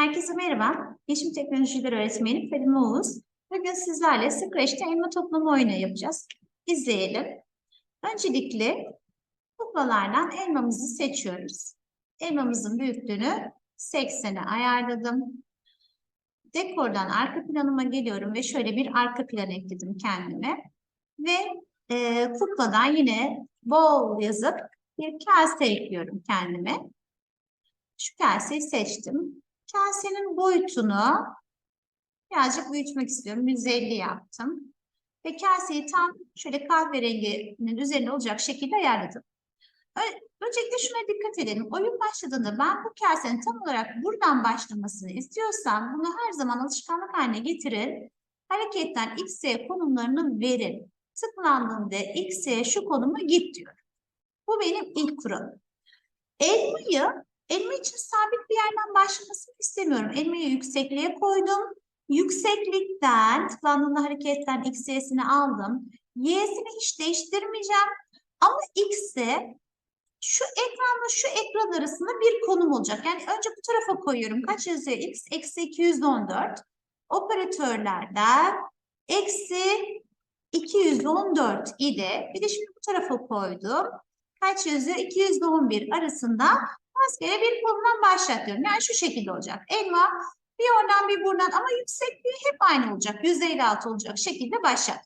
Herkese merhaba. Yeşim Teknolojiler Öğretmeni Fadime Oğuz. Bugün sizlerle Scratch'te elma toplama oyunu yapacağız. İzleyelim. Öncelikle kuklalardan elmamızı seçiyoruz. Elmamızın büyüklüğünü 80'e ayarladım. Dekordan arka planıma geliyorum ve şöyle bir arka plan ekledim kendime. Ve e, kukladan yine bol yazıp bir kase ekliyorum kendime. Şu kaseyi seçtim. Kasenin boyutunu birazcık büyütmek istiyorum. 150 yaptım. Ve kaseyi tam şöyle kahverenginin üzerine olacak şekilde ayarladım. Öncelikle şuna dikkat edelim. Oyun başladığında ben bu kasenin tam olarak buradan başlamasını istiyorsam bunu her zaman alışkanlık haline getirin. Hareketten X, Y konumlarını verin. Tıklandığında X, Y şu konuma git diyor. Bu benim ilk kuralım. Elmayı Elma için sabit bir yerden başlamasını istemiyorum. Elmayı yüksekliğe koydum. Yükseklikten tıklandığında hareketten x, y'sini aldım. Y'sini hiç değiştirmeyeceğim. Ama x'e şu ekranla şu ekran arasında bir konum olacak. Yani önce bu tarafa koyuyorum. Kaç yazıyor? x eksi 214. Operatörlerden eksi 214 ile bir de şimdi bu tarafa koydum. Kaç yazıyor? 211 arasında rastgele bir konumdan başlatıyorum. Yani şu şekilde olacak. Elma bir oradan bir buradan ama yüksekliği hep aynı olacak. 156 olacak şekilde başlat.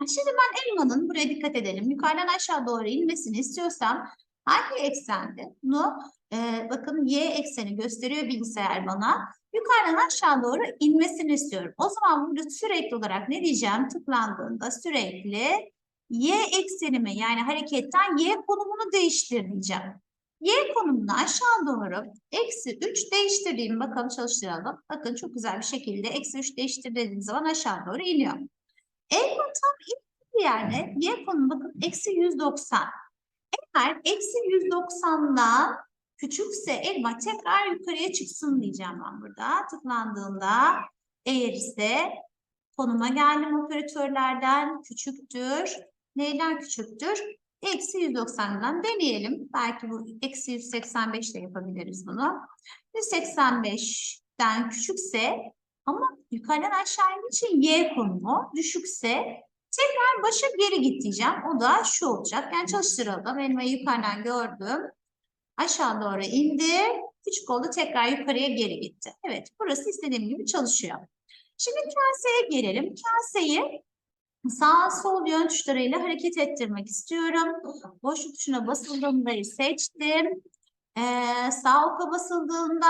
Şimdi ben elmanın buraya dikkat edelim. Yukarıdan aşağı doğru inmesini istiyorsam hangi eksende? Bunu e, bakın y ekseni gösteriyor bilgisayar bana. Yukarıdan aşağı doğru inmesini istiyorum. O zaman burada sürekli olarak ne diyeceğim? Tıklandığında sürekli y eksenimi yani hareketten y konumunu değiştir diyeceğim. Y konumunu aşağı doğru eksi 3 değiştireyim. Bakalım çalıştıralım. Bakın çok güzel bir şekilde eksi 3 değiştir zaman aşağı doğru iniyor. Elma tam ilk yerde Y konumu bakın eksi 190. Eğer eksi 190'dan küçükse elma tekrar yukarıya çıksın diyeceğim ben burada. Tıklandığında eğer ise konuma geldim operatörlerden küçüktür. Neyden küçüktür? Eksi 190'dan deneyelim. Belki bu eksi 185 de yapabiliriz bunu. 185'ten küçükse ama yukarıdan aşağı için y konumu düşükse tekrar başa geri git diyeceğim. O da şu olacak. Yani çalıştıralım. Elmayı yukarıdan gördüm. Aşağı doğru indi. Küçük oldu. Tekrar yukarıya geri gitti. Evet. Burası istediğim gibi çalışıyor. Şimdi kaseye gelelim. Kaseyi sağ sol yön tuşlarıyla hareket ettirmek istiyorum. Boşluk tuşuna basıldığında seçtim. Ee, sağ oka basıldığında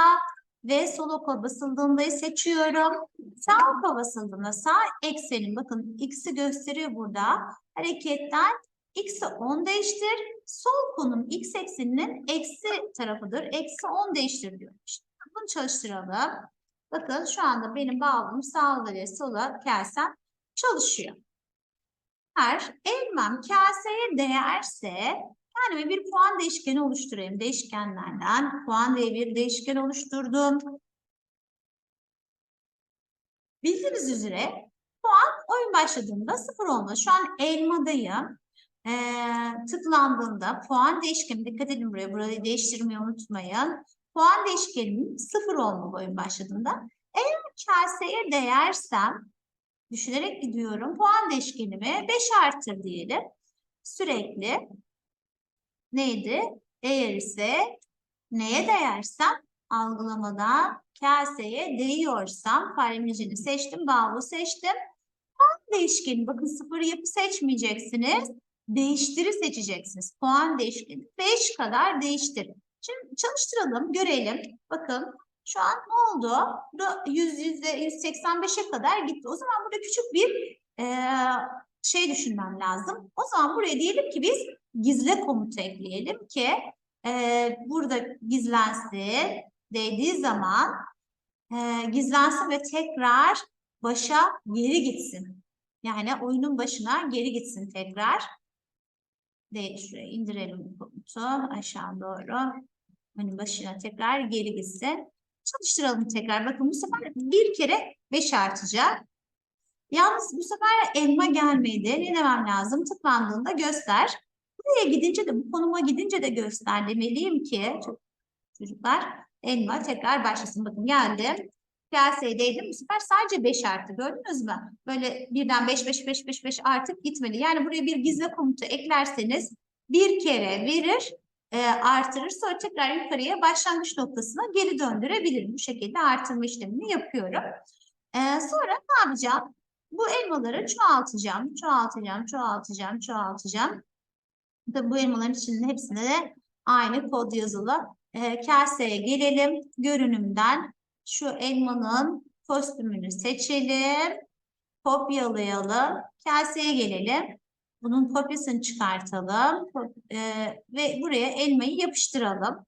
ve sol oka basıldığında seçiyorum. Sağ oka basıldığında sağ eksenin bakın x'i gösteriyor burada. Hareketten x'i 10 değiştir. Sol konum x ekseninin eksi tarafıdır. Eksi 10 değiştir diyor. İşte bunu çalıştıralım. Bakın şu anda benim bağlamım sağ ve sola kasem çalışıyor. Eğer elmam kaseye değerse kendime bir puan değişkeni oluşturayım. Değişkenlerden puan diye bir değişken oluşturdum. Bildiğiniz üzere puan oyun başladığında sıfır olmalı. Şu an elmadayım. Ee, tıklandığında puan değişkeni, dikkat edin buraya, burayı değiştirmeyi unutmayın. Puan değişkenim sıfır olmalı oyun başladığında. Eğer kaseye değersem, düşünerek gidiyorum, puan değişkenimi 5 artır diyelim. Sürekli neydi? Eğer ise neye değersem algılamada kaseye değiyorsam paralelizini seçtim, bağlı seçtim. Puan değişkeni bakın sıfır yapı seçmeyeceksiniz. Değiştiri seçeceksiniz. Puan değişkeni 5 kadar değiştir. Şimdi çalıştıralım, görelim. Bakın şu an ne oldu? Burada 100, yüzde 185'e kadar gitti. O zaman burada küçük bir e, şey düşünmem lazım. O zaman buraya diyelim ki biz gizle komutu ekleyelim ki e, burada gizlensin dediği zaman e, gizlensin ve tekrar başa geri gitsin. Yani oyunun başına geri gitsin tekrar. De, şuraya indirelim komutu aşağı doğru. Oyunun başına tekrar geri gitsin. Çalıştıralım tekrar. Bakın bu sefer bir kere 5 artacak. Yalnız bu sefer elma gelmedi. Ne demem lazım? Tıklandığında göster. Buraya gidince de bu konuma gidince de göster demeliyim ki çocuklar elma tekrar başlasın. Bakın geldim. Kaseye değdim. Bu sefer sadece 5 arttı. Gördünüz mü? Böyle birden 5, 5, 5, 5, 5 artıp gitmedi. Yani buraya bir gizli komutu eklerseniz bir kere verir, e, artırır. Sonra tekrar yukarıya başlangıç noktasına geri döndürebilirim. Bu şekilde artırma işlemini yapıyorum. E, sonra ne yapacağım? Bu elmaları çoğaltacağım, çoğaltacağım, çoğaltacağım, çoğaltacağım. Tabii bu elmaların içinde hepsinde de aynı kod yazılı. E, kaseye gelelim. Görünümden şu elmanın kostümünü seçelim. Kopyalayalım. Kaseye gelelim. Bunun kopyasını çıkartalım. E, ve buraya elmayı yapıştıralım.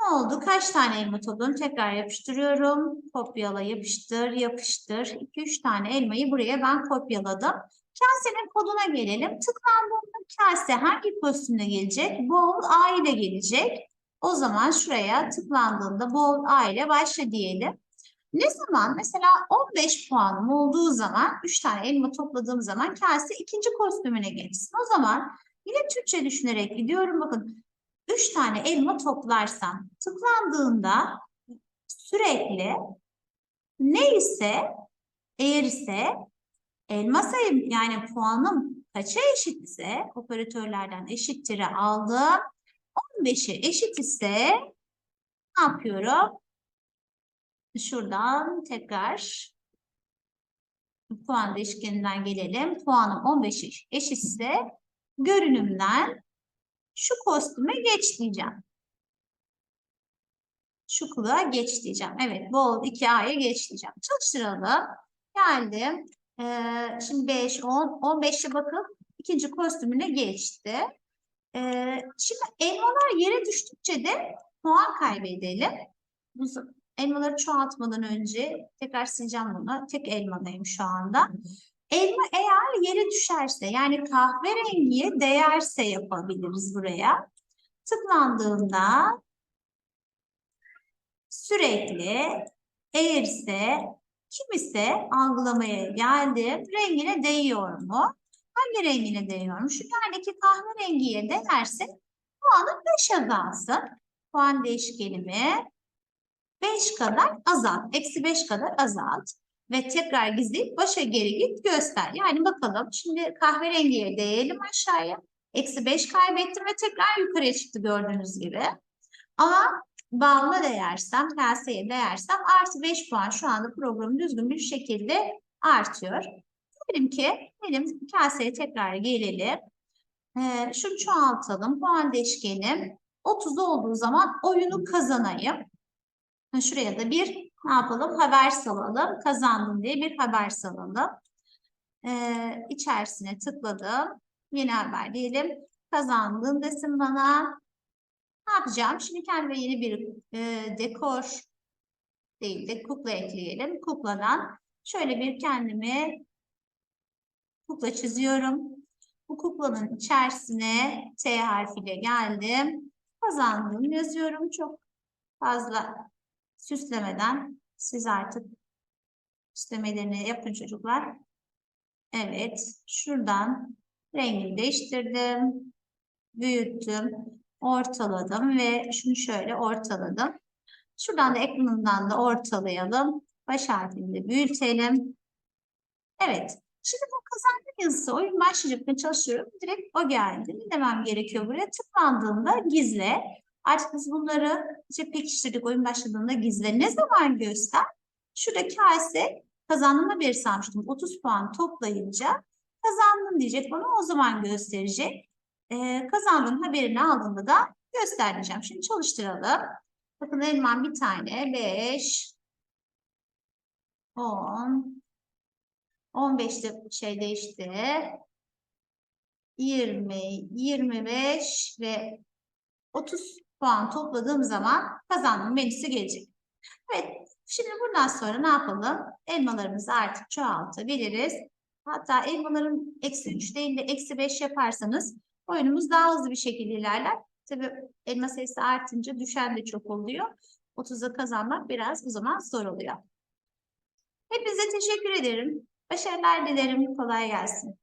Ne oldu? Kaç tane elma topladım? Tekrar yapıştırıyorum. Kopyala, yapıştır, yapıştır. 2-3 tane elmayı buraya ben kopyaladım. Kasenin koduna gelelim. Tıklandığında kase hangi kostümle gelecek? Bol A ile gelecek. O zaman şuraya tıklandığında bol A ile başla diyelim. Ne zaman? Mesela 15 puanım olduğu zaman 3 tane elma topladığım zaman kase ikinci kostümüne geçsin. O zaman yine Türkçe düşünerek gidiyorum. Bakın 3 tane elma toplarsam tıklandığında sürekli neyse eğer ise elma sayım yani puanım kaça eşitse operatörlerden eşittir'i aldım. 15'e eşit ise ne yapıyorum? Şuradan tekrar puan değişkeninden gelelim. Puanım 15 eşitse görünümden şu kostüme geç diyeceğim. Şu kılığa geç diyeceğim. Evet, bol 2A'ya geç diyeceğim. Çalıştıralım. Geldim. Ee, şimdi 5, 10, 15'e bakın. ikinci kostümüne geçti. Ee, şimdi elmalar yere düştükçe de puan kaybedelim. Bu elmaları çoğaltmadan önce tekrar sileceğim bunu. Tek elmadayım şu anda. Elma eğer yere düşerse yani kahverengiye değerse yapabiliriz buraya. Tıklandığında sürekli eğerse kim ise algılamaya geldim rengine değiyor mu? Hangi rengine değiyor mu? Şu yerdeki kahverengiye değerse puanı 5 azalsın. Puan değişkenimi 5 kadar azalt. Eksi 5 kadar azalt. Ve tekrar gizleyip başa geri git göster. Yani bakalım şimdi kahverengiye değelim aşağıya. Eksi 5 kaybettim ve tekrar yukarıya çıktı gördüğünüz gibi. Ama bağla değersem, kaseye değersem artı 5 puan şu anda programı düzgün bir şekilde artıyor. Diyelim ki benim kaseye tekrar gelelim. Ee, şunu çoğaltalım. Puan değişkenim 30 olduğu zaman oyunu kazanayım. Şuraya da bir ne yapalım? Haber salalım. Kazandım diye bir haber salalım. Ee, içerisine tıkladım. Yeni haber diyelim. Kazandın desin bana. Ne yapacağım? Şimdi kendime yeni bir e, dekor değil de kukla ekleyelim. Kukladan şöyle bir kendime kukla çiziyorum. Bu kuklanın içerisine T harfiyle geldim. Kazandım yazıyorum. Çok fazla süslemeden siz artık süslemelerini yapın çocuklar. Evet, şuradan rengini değiştirdim, büyüttüm, ortaladım ve şunu şöyle ortaladım. Şuradan da ekranından da ortalayalım. Baş harfini büyütelim. Evet, şimdi bu kazanma yazısı oyun başlayacak çalışıyorum. Direkt o geldi. Ne demem gerekiyor buraya? Tıklandığında gizle. Artık biz bunları işte pekiştirdik oyun başladığında gizle. Ne zaman göster? Şurada kase kazandığımda bir sanmıştım. 30 puan toplayınca kazandın diyecek bana o zaman gösterecek. Ee, kazandığın haberini aldığında da göstereceğim. Şimdi çalıştıralım. Bakın elmam bir tane 5 10 15'te şey değişti. 20, 25 ve 30 puan topladığım zaman kazandığım menüsü gelecek. Evet, şimdi buradan sonra ne yapalım? Elmalarımızı artık çoğaltabiliriz. Hatta elmaların eksi 3 değil de eksi 5 yaparsanız oyunumuz daha hızlı bir şekilde ilerler. Tabii elma sayısı artınca düşen de çok oluyor. 30'a kazanmak biraz o zaman zor oluyor. Hepinize teşekkür ederim. Başarılar dilerim. Kolay gelsin.